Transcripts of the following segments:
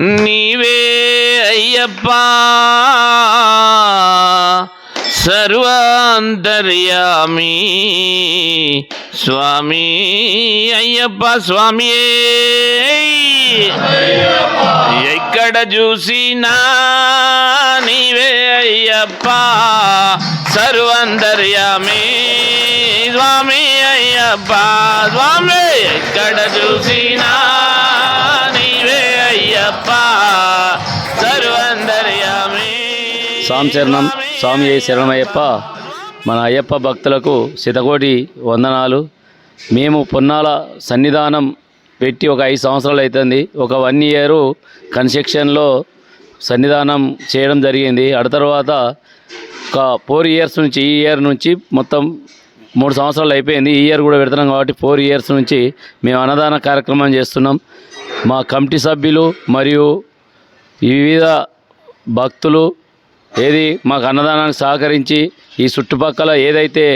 నీవే అయ్యప్పా సర్వాంతర్యామి స్వామి అయ్యప్ప స్వామి ఎక్కడ చూసినా నీవే అయ్యప్ప సర్వంతర్యామి స్వామి అయ్యప్ప స్వామి. ఎక్కడ చూసినా అయ్యప్ప స్వామి చరణం స్వామి శరణమయ్యప్ప మన అయ్యప్ప భక్తులకు శతకోటి వందనాలు. మేము పొన్నాల సన్నిధానం పెట్టి ఒక ఐదు సంవత్సరాలు అవుతుంది ఒక వన్ ఇయర్ కన్స్ట్రక్షన్లో సన్నిధానం చేయడం జరిగింది. ఆ తర్వాత ఒక ఫోర్ ఇయర్స్ నుంచి ఈ ఇయర్ నుంచి మొత్తం మూడు సంవత్సరాలు అయిపోయింది. ఈ ఇయర్ కూడా పెడుతున్నాం కాబట్టి ఫోర్ ఇయర్స్ నుంచి మేము అన్నదాన కార్యక్రమం చేస్తున్నాం. మా కమిటీ సభ్యులు మరియు వివిధ భక్తులు ఏది మాకు అన్నదానానికి సహకరించి ఈ చుట్టుపక్కల ఏదైతే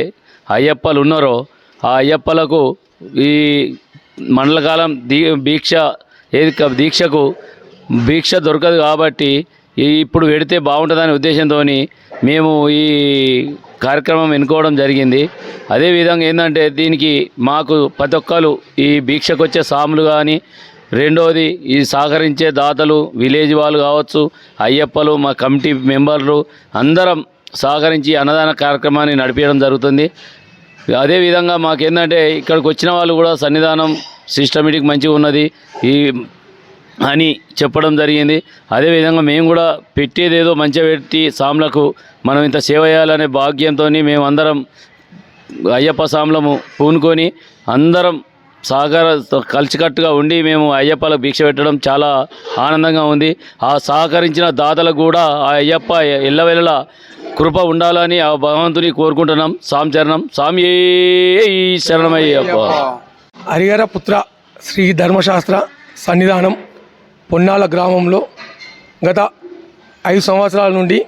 అయ్యప్పలు ఉన్నారో ఆ అయ్యప్పలకు ఈ మండలకాలం దీ దీక్ష ఏది దీక్షకు దీక్ష దొరకదు కాబట్టి ఈ ఇప్పుడు పెడితే బాగుంటుందనే ఉద్దేశంతో మేము ఈ కార్యక్రమం ఎన్నుకోవడం జరిగింది. అదేవిధంగా ఏంటంటే దీనికి మాకు ప్రతి ఒక్కరు ఈ దీక్షకు వచ్చే సాములు కానీ రెండోది ఈ సహకరించే దాతలు విలేజ్ వాళ్ళు కావచ్చు అయ్యప్పలు మా కమిటీ మెంబర్లు అందరం సహకరించి అన్నదాన కార్యక్రమాన్ని నడిపించడం జరుగుతుంది. అదేవిధంగా మాకేంటంటే ఇక్కడికి వచ్చిన వాళ్ళు కూడా సన్నిధానం సిస్టమేటిక్ మంచిగా ఉన్నది ఈ అని చెప్పడం జరిగింది. అదేవిధంగా మేము కూడా పెట్టేదేదో మంచిగా పెట్టి సాములకు మనం ఇంత సేవ చేయాలనే భాగ్యంతో మేము అందరం అయ్యప్ప సాములము పూనుకొని అందరం సహకార కలిసికట్టుగా ఉండి మేము అయ్యప్పలకు భిక్ష పెట్టడం చాలా ఆనందంగా ఉంది. ఆ సహకరించిన దాతలకు కూడా ఆ అయ్యప్ప ఎల్లవెల్లలా కృప ఉండాలని ఆ భగవంతుని కోరుకుంటున్నాం. స్వామి చరణం. స్వామి శరణమయ్యప్ప. హరిహర పుత్ర శ్రీ ధర్మశాస్త్ర సన్నిధానం పొన్నాల గ్రామంలో గత ఐదు సంవత్సరాల నుండి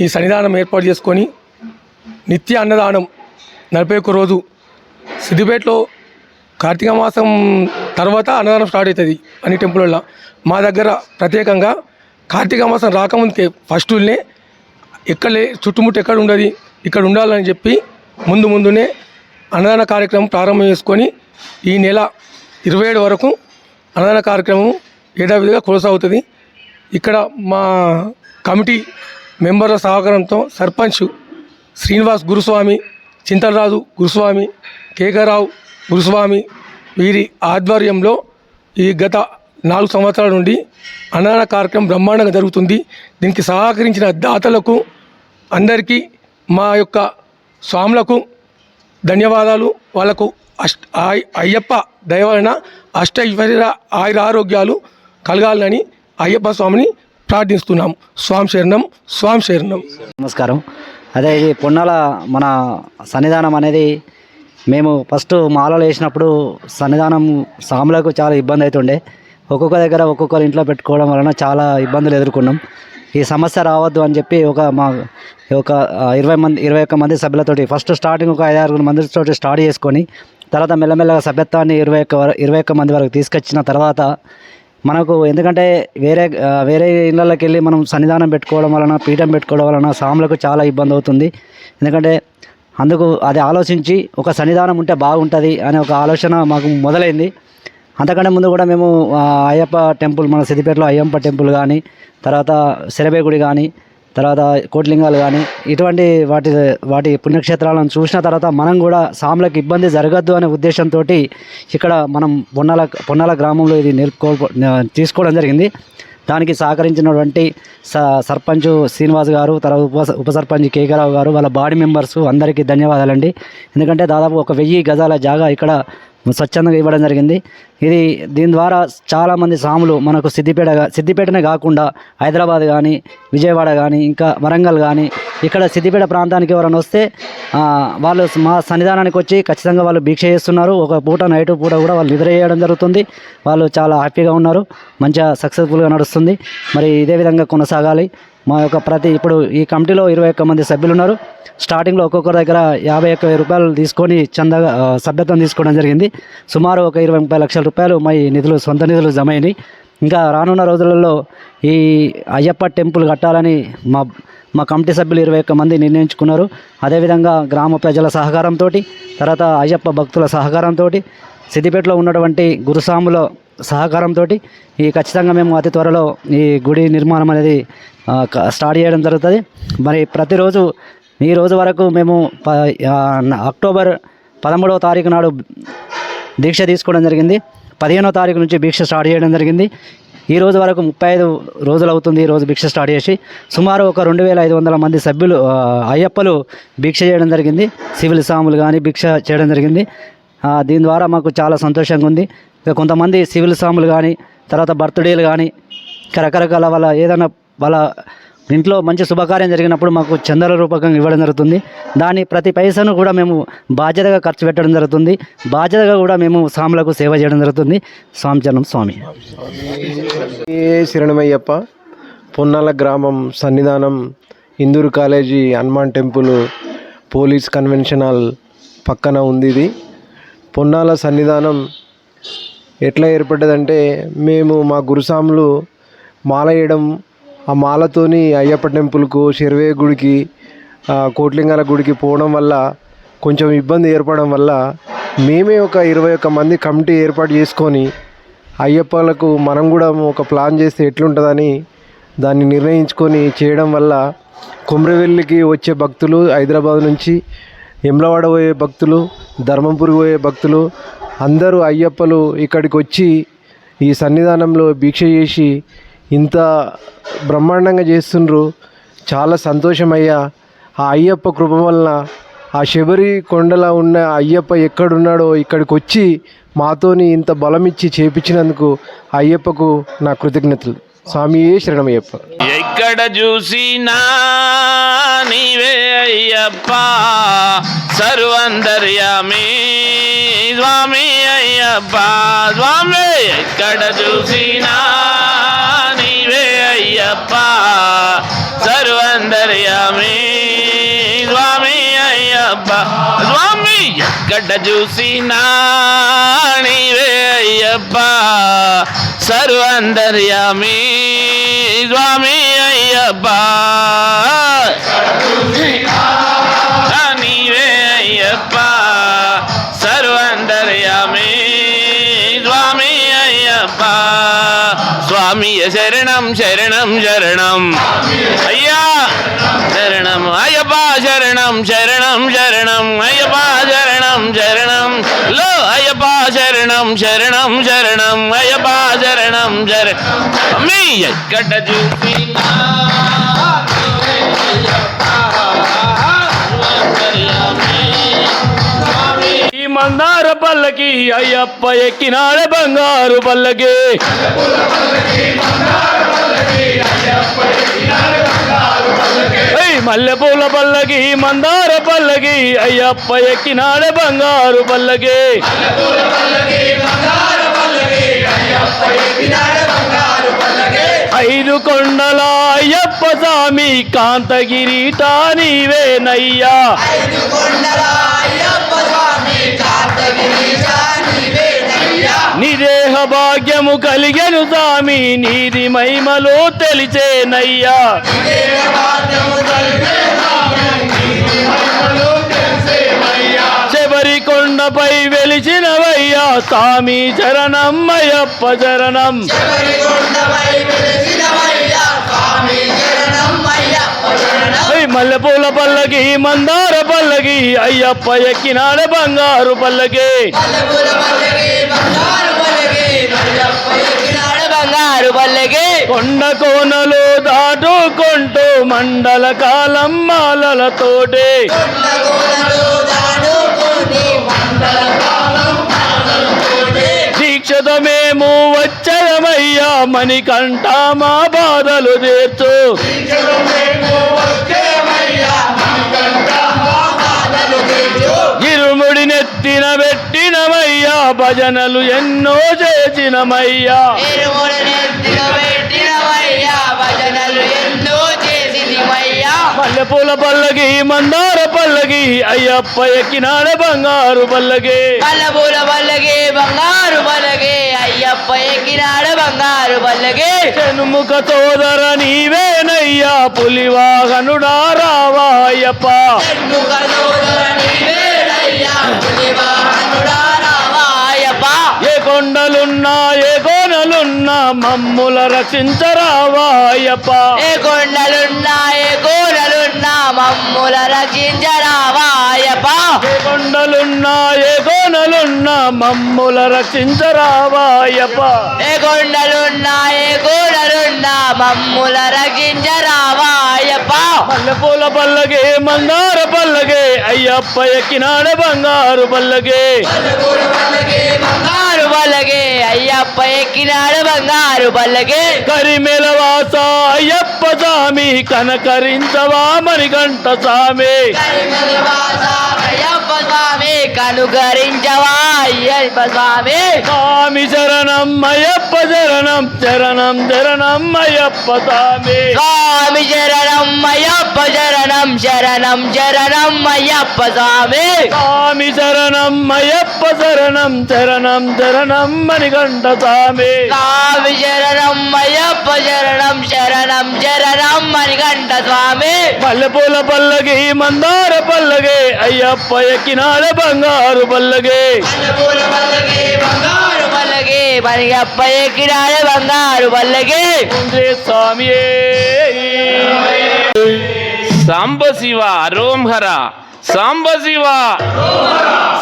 ఈ సన్నిధానం ఏర్పాటు చేసుకొని నిత్య అన్నదానం నలభై ఒక్క రోజు సిద్దిపేటలో కార్తీక మాసం తర్వాత అన్నదానం స్టార్ట్ అవుతుంది అన్ని టెంపుల్లో మా దగ్గర ప్రత్యేకంగా కార్తీక మాసం రాకముందుకే ఫస్ట్నే ఎక్కడ చుట్టుముట్టు ఎక్కడ ఉండదు ఇక్కడ ఉండాలని చెప్పి ముందు ముందునే అన్నదాన కార్యక్రమం ప్రారంభం చేసుకొని ఈ నెల ఇరవై ఏడు వరకు అన్నదాన కార్యక్రమం యథావిధిగా కొనసాగుతుంది. ఇక్కడ మా కమిటీ మెంబర్ల సహకారంతో సర్పంచ్ శ్రీనివాస్ గురుస్వామి చింతలరాజు గురుస్వామి కేకరావు గురుస్వామి వీరి ఆధ్వర్యంలో ఈ గత నాలుగు సంవత్సరాల నుండి అన్నదాన కార్యక్రమం బ్రహ్మాండంగా జరుగుతుంది. దీనికి సహకరించిన దాతలకు అందరికీ మా యొక్క స్వాములకు ధన్యవాదాలు. వాళ్ళకు అష్ట అయ్యప్ప దయవలన అష్ట ఐశ్వర్య ఆయుర ఆరోగ్యాలు కలగాలని అయ్యప్ప స్వామిని ప్రార్థిస్తున్నాం. స్వామి శరణం స్వామి శరణం. నమస్కారం. అదే ఇది పొన్నాల మన సన్నిధానం అనేది మేము ఫస్ట్ మాలలు వేసినప్పుడు సన్నిధానం సాములకు చాలా ఇబ్బంది అవుతుండే. ఒక్కొక్క దగ్గర ఒక్కొక్కరు ఇంట్లో పెట్టుకోవడం వలన చాలా ఇబ్బందులు ఎదుర్కొన్నాం. ఈ సమస్య రావద్దు అని చెప్పి ఒక మా ఒక ఇరవై మంది ఇరవై ఒక్క మంది సభ్యులతోటి ఫస్ట్ స్టార్టింగ్ ఒక ఐదారు మందితో స్టార్ట్ చేసుకొని తర్వాత మెల్లమెల్లగా సభ్యత్వాన్ని ఇరవై ఒక్క వర- ఇరవై ఒక్క మంది వరకు తీసుకొచ్చిన తర్వాత మనకు ఎందుకంటే వేరే వేరే ఇళ్ళకి వెళ్ళి మనం సన్నిధానం పెట్టుకోవడం వలన పీఠం పెట్టుకోవడం వలన సాములకు చాలా ఇబ్బంది అవుతుంది. ఎందుకంటే అందుకు అది ఆలోచించి ఒక సన్నిధానం ఉంటే బాగుంటుంది అనే ఒక ఆలోచన మాకు మొదలైంది. అంతకంటే ముందు కూడా మేము అయ్యప్ప టెంపుల్ మన సిద్దిపేటలో అయ్యప్ప టెంపుల్ కానీ తర్వాత శరభే గుడి కానీ తర్వాత కోట్లింగాలు కానీ ఇటువంటి వాటి వాటి పుణ్యక్షేత్రాలను చూసిన తర్వాత మనం కూడా సాములకు ఇబ్బంది జరగద్దు అనే ఉద్దేశంతో ఇక్కడ మనం పొన్నాల పొన్నాల గ్రామంలో ఇది నేర్పుకో తీసుకోవడం జరిగింది. దానికి సహకరించినటువంటి స సర్పంచ్ శ్రీనివాస్ గారు తర్వాత ఉప ఉప సర్పంచ్ కేకరావు గారు వాళ్ళ బాడీ మెంబర్స్ అందరికీ ధన్యవాదాలండి. ఎందుకంటే దాదాపు ఒక వెయ్యి గజాల జాగా ఇక్కడ స్వచ్ఛందంగా ఇవ్వడం జరిగింది. ఇది దీని ద్వారా చాలామంది సాములు మనకు సిద్దిపేట సిద్దిపేటనే కాకుండా హైదరాబాద్ కానీ విజయవాడ కానీ ఇంకా వరంగల్ కానీ ఇక్కడ సిద్దిపేట ప్రాంతానికి ఎవరైనా వస్తే వాళ్ళు మా సన్నిధానానికి వచ్చి ఖచ్చితంగా వాళ్ళు భీక్ష చేస్తున్నారు. ఒక పూట నైట్ పూట కూడా వాళ్ళు నిద్ర చేయడం జరుగుతుంది. వాళ్ళు చాలా హ్యాపీగా ఉన్నారు. మంచిగా సక్సెస్ఫుల్గా నడుస్తుంది. మరి ఇదే విధంగా కొనసాగాలి. మా యొక్క ప్రతి ఇప్పుడు ఈ కమిటీలో ఇరవై ఒక్క మంది సభ్యులు ఉన్నారు స్టార్టింగ్లో ఒక్కొక్కరి దగ్గర యాభై ఒక్క రూపాయలు తీసుకొని చందగా సభ్యత్వం తీసుకోవడం జరిగింది. సుమారు ఒక ఇరవై ముప్పై లక్షల రూపాయలు మా నిధులు సొంత నిధులు జమ అయినాయి. ఇంకా రానున్న రోజులలో ఈ అయ్యప్ప టెంపుల్ కట్టాలని మా మా కమిటీ సభ్యులు ఇరవై ఒక్క మంది నిర్ణయించుకున్నారు. అదేవిధంగా గ్రామ ప్రజల సహకారంతో తర్వాత అయ్యప్ప భక్తుల సహకారంతో సిద్దిపేటలో ఉన్నటువంటి గురుస్వాముల సహకారంతో ఈ ఖచ్చితంగా మేము అతి త్వరలో ఈ గుడి నిర్మాణం అనేది స్టార్ట్ చేయడం జరుగుతుంది. మరి ప్రతిరోజు ఈ రోజు వరకు మేము ప అక్టోబర్ పదమూడవ తారీఖు నాడు దీక్ష తీసుకోవడం జరిగింది. పదిహేనో తారీఖు నుంచి దీక్ష స్టార్ట్ చేయడం జరిగింది. ఈ రోజు వరకు ముప్పై ఐదు రోజులు అవుతుంది ఈరోజు రోజు భిక్ష స్టార్ట్ చేసి. సుమారు ఒక రెండు వేల ఐదు వందల మంది సభ్యులు అయ్యప్పలు భిక్ష చేయడం జరిగింది. సివిల్ సాములు కానీ భిక్ష చేయడం జరిగింది. దీని ద్వారా మాకు చాలా సంతోషంగా ఉంది. ఇక కొంతమంది సివిల్ సాములు కానీ తర్వాత బర్త్డేలు కానీ రకరకాల వాళ్ళ ఏదైనా వాళ్ళ ఇంట్లో మంచి శుభకార్యం జరిగినప్పుడు మాకు చందల రూపకంగా ఇవ్వడం జరుగుతుంది. దాని ప్రతి పైసను కూడా మేము బాధ్యతగా ఖర్చు పెట్టడం జరుగుతుంది. బాధ్యతగా కూడా మేము స్వాములకు సేవ చేయడం జరుగుతుంది. స్వామి స్వామి. ఏ శరణమయ్యప్ప పొన్నాల గ్రామం సన్నిధానం Indur college Hanuman temple police convention hall పక్కన ఉంది ఇది. పొన్నాల సన్నిధానం ఎట్లా ఏర్పడ్డదంటే మేము మా గురుస్వాములు మాల వేయడం ఆ మాలతోని అయ్యప్ప టెంపుల్కు శిరవే గుడికి కోట్లింగాల గుడికి పోవడం వల్ల కొంచెం ఇబ్బంది ఏర్పడడం వల్ల మేమే ఒక ఇరవై ఒక్క మంది కమిటీ ఏర్పాటు చేసుకొని అయ్యప్పలకు మనం కూడా ఒక ప్లాన్ చేస్తే ఎట్లుంటుందని దాన్ని నిర్ణయించుకొని చేయడం వల్ల కుమ్రవెల్లికి వచ్చే భక్తులు హైదరాబాద్ నుంచి ఎమ్లవాడ పోయే భక్తులు ధర్మంపురి పోయే భక్తులు అందరూ అయ్యప్పలు ఇక్కడికి వచ్చి ఈ సన్నిధానంలో దీక్ష చేసి ఇంత బ్రహ్మాండంగా చేస్తుండ్రు. చాలా సంతోషమయ్యా. ఆ అయ్యప్ప కృప వలన ఆ శబరి కొండలో ఉన్న అయ్యప్ప ఎక్కడున్నాడో ఇక్కడికి వచ్చి మాతోని ఇంత బలం ఇచ్చి చేపించినందుకు ఆ అయ్యప్పకు నా కృతజ్ఞతలు. స్వామి శరణమయ్యప్ప. ఎక్కడ చూసినా నీవే అయ్యప్ప. సర్వందర్యామి స్వామి అయ్యప్ప. స్వామి ఎక్కడ చూసినా నీవే అయ్యప్ప సర్వందర్యామి స్వామి అయ్యప్ప స్వామి ఎక్కడ చూసినా నీవే అయ్యప్ప సర్వందర్యామి స్వామి అయ్యప్ప శరణం శరణం శరణం. అయ్యా! శరణం అయ్యప్ప శరణం శరణం శరణం. అయ్యప్ప శరణం శరణం. లో అయ్యప్ప శరణం శరణం శరణం. అయ్యప్ప శరణం శరణం. మీ ఎక్కడ చూసినా. మందార పల్లకి అయ్యప్ప ఎక్కినాడ బంగారు పల్లకి. మల్లెపూల పల్లకి మందార పల్లకి అయ్యప్ప ఎక్కినాడ బంగారు పల్లకి. ఐదు కొండల అయ్యప్ప స్వామి కాంతగిరి నీవే నిదేహ భాగ్యము కలిగెను స్వామి నీది మహిమలో తెలిచేనయ్యా. శబరి కొండపై వెలిచినవయ్యా స్వామి చరణమ్మయ్యప్ప చరణం. మల్లెపూల పల్లకి మందా పల్లకి అయ్యప్ప ఎక్కినాడ బంగారు పల్లకి. బంగారు పల్లెకి కొండ కోనలు దాటుకుంటూ మండల కాలం మాలలతోటి దీక్షతో మేము వచ్చదమయ్యా మణికంఠ మా బాధలు తీర్చు. నెత్తిన పెట్టినమయ్యా భజనలు ఎన్నో చేసినమయ్యా. భజనలు మల్లెపూల పల్లకి మందార పల్లకి అయ్యప్ప ఎక్కినాడ బంగారు పల్లకి. పల్లపూల పల్లకి బంగారు పల్లకి అయ్యప్ప ఎక్కినాడ బంగారు పల్లకి చెనుముఖ తోదర నీవేనయ్యా పులివాహనుడా రావా అయ్యప్ప. షణ్ముఖ తోదర నీవే ఏ కొండలున్నా ఏ కోనలున్నా మమ్ముల రక్షించరావా అయ్యప్ప ఏ కొండలున్నా ఏ కోరలున్నా మమ్ముల రక్షించరావాయప్ప ఏ కొండలున్నా ఏ కోనలున్నా మమ్ముల రక్షించరావా అయ్యప్ప ఏ కొండలున్నా ఏ కోరలున్నా మమ్ముల రక్షించరావాయప్ప మల్లెపూల పల్లగే మందార పల్లగే అయ్యప్ప ఎక్కినాడు బంగారు పల్లగే బంగారు పల్లకి అయ్యప్ప ఎక్కినాడు బంగారు పల్లకి. కరిమెల వాస అయ్యప్ప స్వామి కనకరించవా మణికంఠ స్వామి. అయ్యప్ప అయ్యప్ప స్వామి. స్వామి శరణం అయ్యప్ప శరణం శరణం శరణం అయ్యప్ప స్వామి. స్వామి శరణం అయ్యప్ప శరణం శరణం శరణం అయ్యప్ప స్వామి. స్వామి శరణం అయ్యప్ప శరణం శరణం శరణం మణికంఠ స్వామి. స్వామి శరణం అయ్యప్ప శరణం శరణం శరణం మణికంఠ స్వామి. మల్లెపూల పల్లకి మందార పల్లగే అయ్యప్ప ఎక్కినాడు బంగారు బంగారు పల్లకి. మణిగప్ప ఎక్కినాడు బంగారు పల్లకి ఉండే స్వామియే. సాంబ శివ రోం హర సాంబ శివ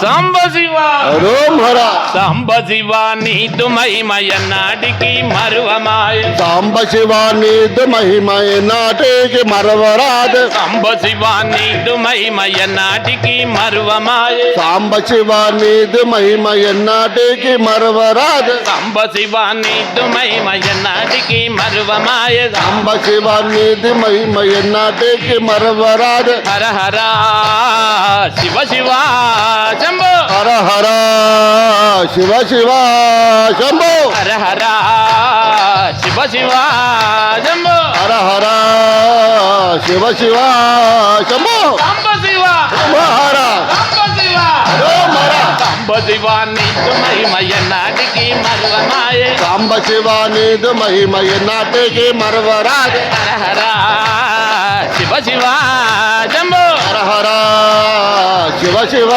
సాంబ శివ రోమ్ హర సాంబ శివ నీదు మహిమయ నాటికి మరువమాయ. సాంబ శివానీదు మహిమయ నాటికి మరవరాదు. సాంబ శివ నీదు మహిమయ నాటికి మరువమాయ. సాంబ శివానీదు మహిమయ నాటికి మరవరాదు. సాంబ శివ నీదు మహిమయ నాటికి మరువమాయ. సాంబ శివానీదు మహిమయ నాటికి మరవరాదు. హర హర. శివ శివ శంభో. హర హర శివ శివ శంభో. హర హర శివ శివ శంభో. హర హర శివ శివ శంభో. సాంబ శివ. హర. సాంబ శివ. రోమ్ హర సాంబ శివ నీదు మహిమయ నాటికి సాంబ శివానీదు మహిమయ నాటికి హర హర శివ శివ శంభో హర హర శివ శివ.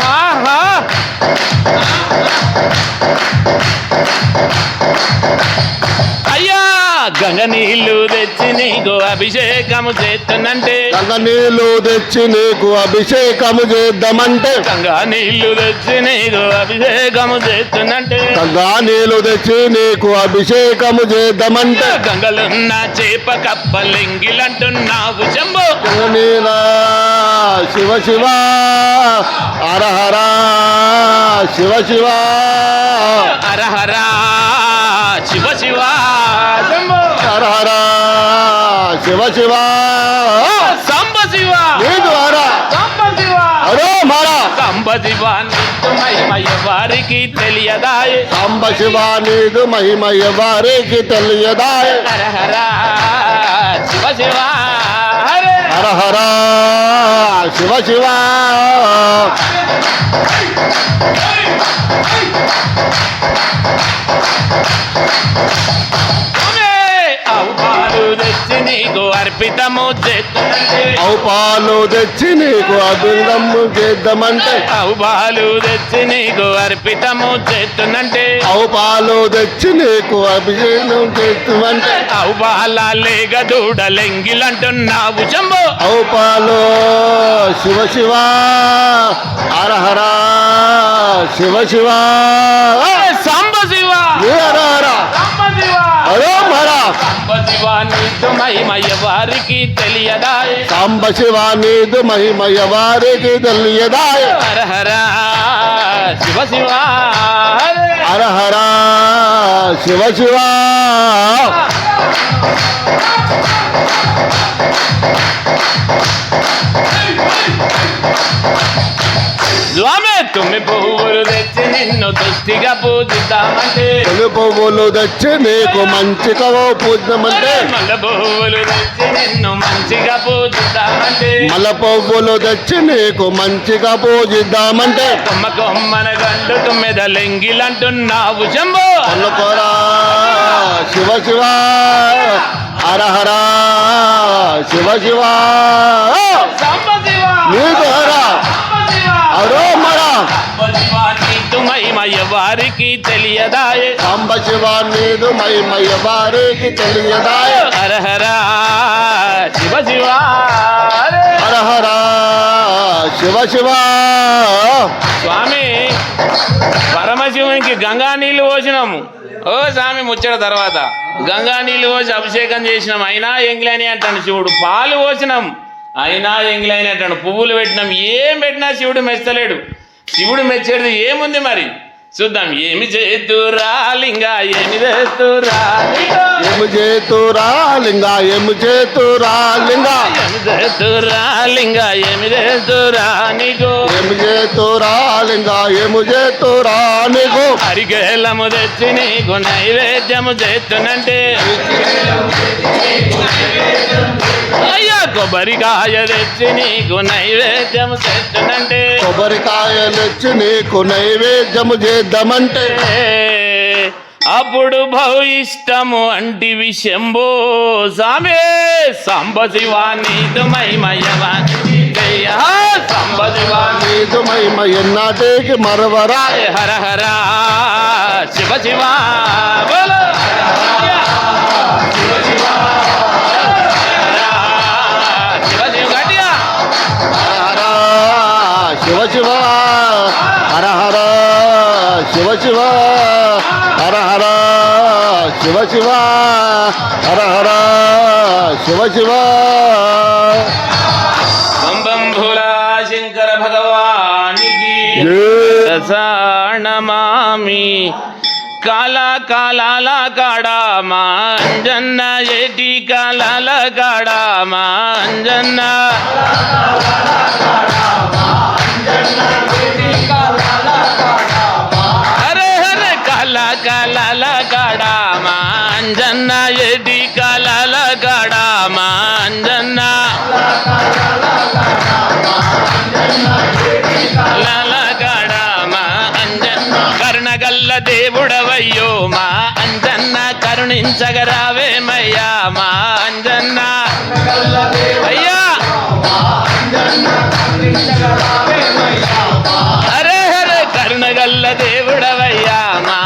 హా హా అయ్యా గంగ నీళ్ళు తెచ్చి నీకు అభిషేకము చేస్తున్నంటే. గంగ నీళ్ళు తెచ్చి నీకు అభిషేకము చేద్దామంటే. గంగా నీళ్ళు తెచ్చి నీకు అభిషేకము చేస్తున్నంటే. గంగా నీళ్ళు తెచ్చి నీకు అభిషేకము చేద్దామంటే. గంగలున్న చేప కప్పలింగిలంటున్నావు శంభో. నీల శివ శివ హర హర శివ శివ. హర హర శివ శివ. సంబ శివ నీ ద్వారా సంబ శివ హరో మారా సంబ శివ నీకు మహిమయ వారికి తెలియదాయే. సాంబ శివ నీదు మహిమయ వారికి తెలియదాయ. హర హర శివ శివ. హరే హర. శివ శివ. తెచ్చి నీకు అర్పితము పాలు తెచ్చి నీకు అభిందము చేద్దామంటే. పాలు తెచ్చి నీకు అర్పితము చేస్తున్నంటే పాలు తెచ్చి నీకు అభిషేకం చేస్తామంటే. ఆవు పాల లేగ దూడలెంగిలంటున్నావు శంభో. అవు పాలు శివ శివ హర హర శివ శివ. సంబ శివ. ఏ హర హర? సంబ శివ. సంబ శివ నీకు మహిమయ వారికి తెలియదాయే సాంబ శివ నీదు మహిమయ వారికి తెలియదాయ హర హర శివ శివ హరే హర హర శివ శివ స్వామి తుమ్మి పువ్వులు తెచ్చి నిన్ను దుష్టిగా పూజిద్దామంటే తొలి పువ్వులు తెచ్చి నీకు మంచి కవో పూజమంటే మల్ల పువ్వులు తెచ్చి నిన్ను మంచిగా పూజిద్దామంటే మల పువ్వులు తెచ్చి నీకు మంచిగా పూజిద్దామంటే. కొమ్మ కొమ్మన గండు తుమ్మెద లెంగిలంటున్నావు శంభో. పలుకోరా శివ శివ హర హర శివ శివ. నీకు హర వారికి తెలియదాయే. సాంబ శివ నీదు మహిమయ వారికి తెలియదాయ. హర హర శివ శివ. హరే. హర శివ శివ. స్వామి పరమశివునికి గంగా నీళ్ళు పోసినాము. ఓ స్వామి ముచ్చట తర్వాత. గంగా నీళ్ళు పోసి అభిషేకం చేసినాం. అయినా ఎంగిలని అంటాడు శివుడు. పాలు పోసినాం. అయినా ఎంగిలని అంటాడు. పువ్వులు పెట్టినాం. ఏం పెట్టినా శివుడు మెచ్చలేడు శివుడు మెచ్చేది ఏముంది మరి? చూద్దాం ఏమి చేతురా లింగా ఏమి చేస్తురా లింగా? ఏము చేతురా లింగ ఏము చేతురా లింగ? ఏమి చేతురా లింగా ఏమి చేస్తురా నీకు? ఏము చేతురా లింగ ఏము చేతురా నీకు? అరిగేలము తెచ్చి నీకు నైవేద్యము చేస్తునంటే అయ్యా కొబ్బరికాయ తెచ్చి నీకు నైవేద్యము చేస్తునంటే కొబ్బరికాయలు ఇచ్చి నీకు నైవేద్యము చేద్దామంటే అప్పుడు భవిష్టము అంటివి శంభో. సామే సాంబ శివాని సాంబ శివాని ఎన్నాటికి మరవరా హర హర శివ. శివ శివ శివ హర హర శివ శివ హర హర శివ శివ బం బం భోలా శంకర భగవానికి జై. నమామి కాల కాలాల కాడా మా అంజన్న ఏటి కాలాల కాడా మా మా అంజన్న కరుణించగరావేమయ్యా మా అంజన్న. అయ్యా! హరే హరే కరుణగల్ల దేవుడవయ్యా మా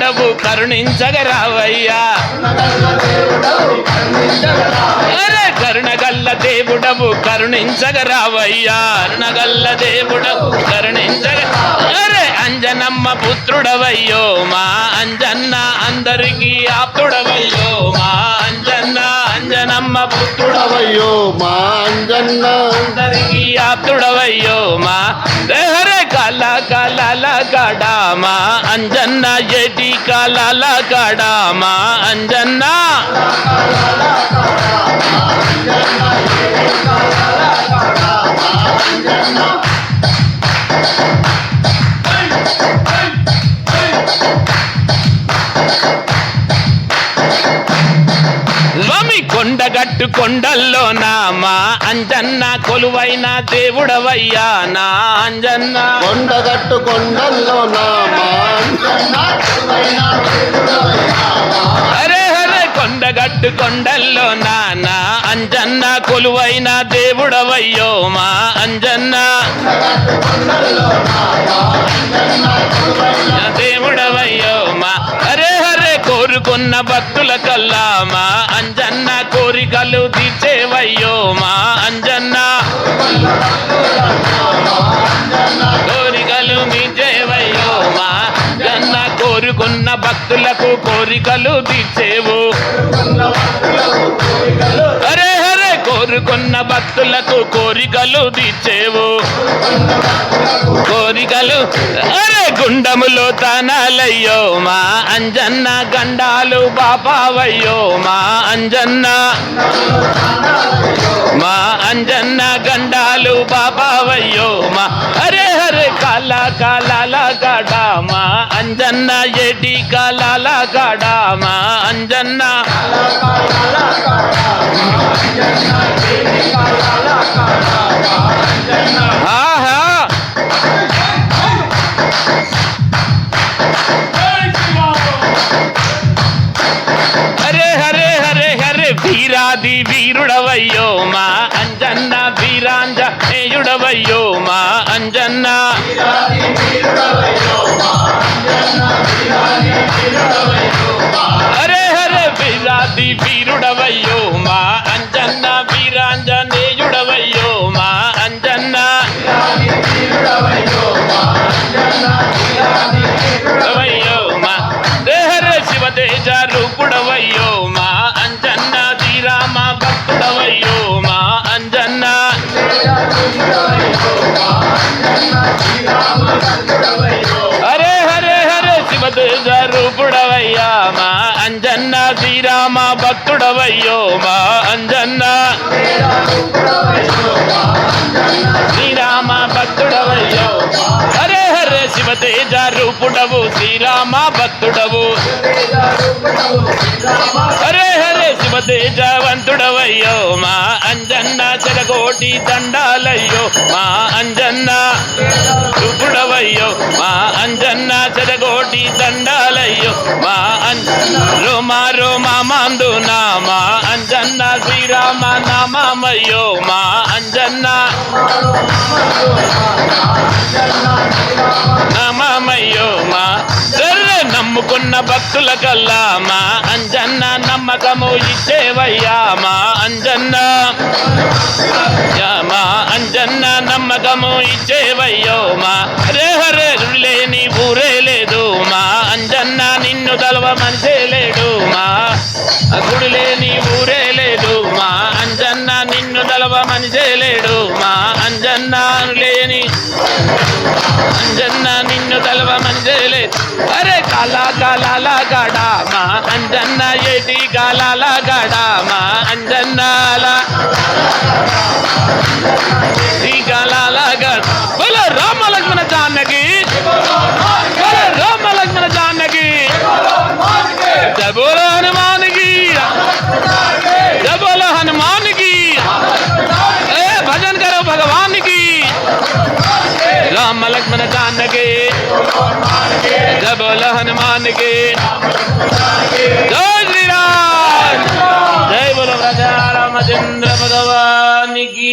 దేవుడవు కరుణించగరావయ్యా. అరే కరుణగల్ల దేవుడవు కరుణించగరావయ్యా. కరుణగల్ల దేవుడవు కరుణించగ అరే అంజనమ్మ పుత్రుడవయ్యో మా అంజన్న అందరికీ ఆప్తుడవయ్యో మా అంజన్న అంజనమ్మ పుత్రుడవయ్యో మా అంజన్న అందరికీ ఆప్తుడవయ్యో మా హరే కళ కాలాల కాడామా అంజన్న ఎటి కాలాల కాడామా అంజన్న. కొండగట్టు కొండల్లో నామా అంజన్న కొలువైన దేవుడవయ్యా నా అంజన్న. కొండగట్టు కొండల్లో నా మా అంజన్న హరే హరే కొండగట్టు కొండల్లో నాన్న అంజన్న కొలువైన దేవుడవయ్యో మా అంజన్న. దేవుడవయ్యో భక్తులకు కోరికలు తీర్చేవు. హరే హరే కోరుకున్న భక్తులకు కోరికలు తీర్చేవు. కోరికలు అరే గుండములో తనాలయ్యో మా అంజన్న గండాలు బాపావయ్యో మా అంజన్న. Kala, kala, kala. తేజవంతుడవయ్యో మా అంజన్న చెరకోటి దండాలయ్యో మా అంజన్న రూపుడవయ్యో మా అంజన్న చెరకోటి దండాలయ్యో మా అంజన్న రోమా రోమా మందునా మా అంజన్న శ్రీరామ నామయ్యో మా అంజన్న నమయ్యో మా నమ్ముకున్న భక్తుల కల్లా మా అంజన్న నమ్మకము ఇచ్చేవయ్యా మా అంజన్న. మా అంజన్న నమ్మకము ఇచ్చేవయ్యో మా హరే హరే లేని ఊరే లేదు మా అంజన్న నిన్ను తలవ మనిషే లేడు మా గుడి లేని ఊరే లేదు మా అంజన్న నిన్ను తలవ మనిషే లేడు మా అంజన్న లేని అంజన్న నిన్ను తలవ మంజలే. అరే కాలా కాలాల గడ మా అంజన్న ఏటి కాలాల గడ మా అంజన్నాల. హనుమానికి జై శ్రీరామ్ జై బుల ప్రజారామచంద్ర భగవానికి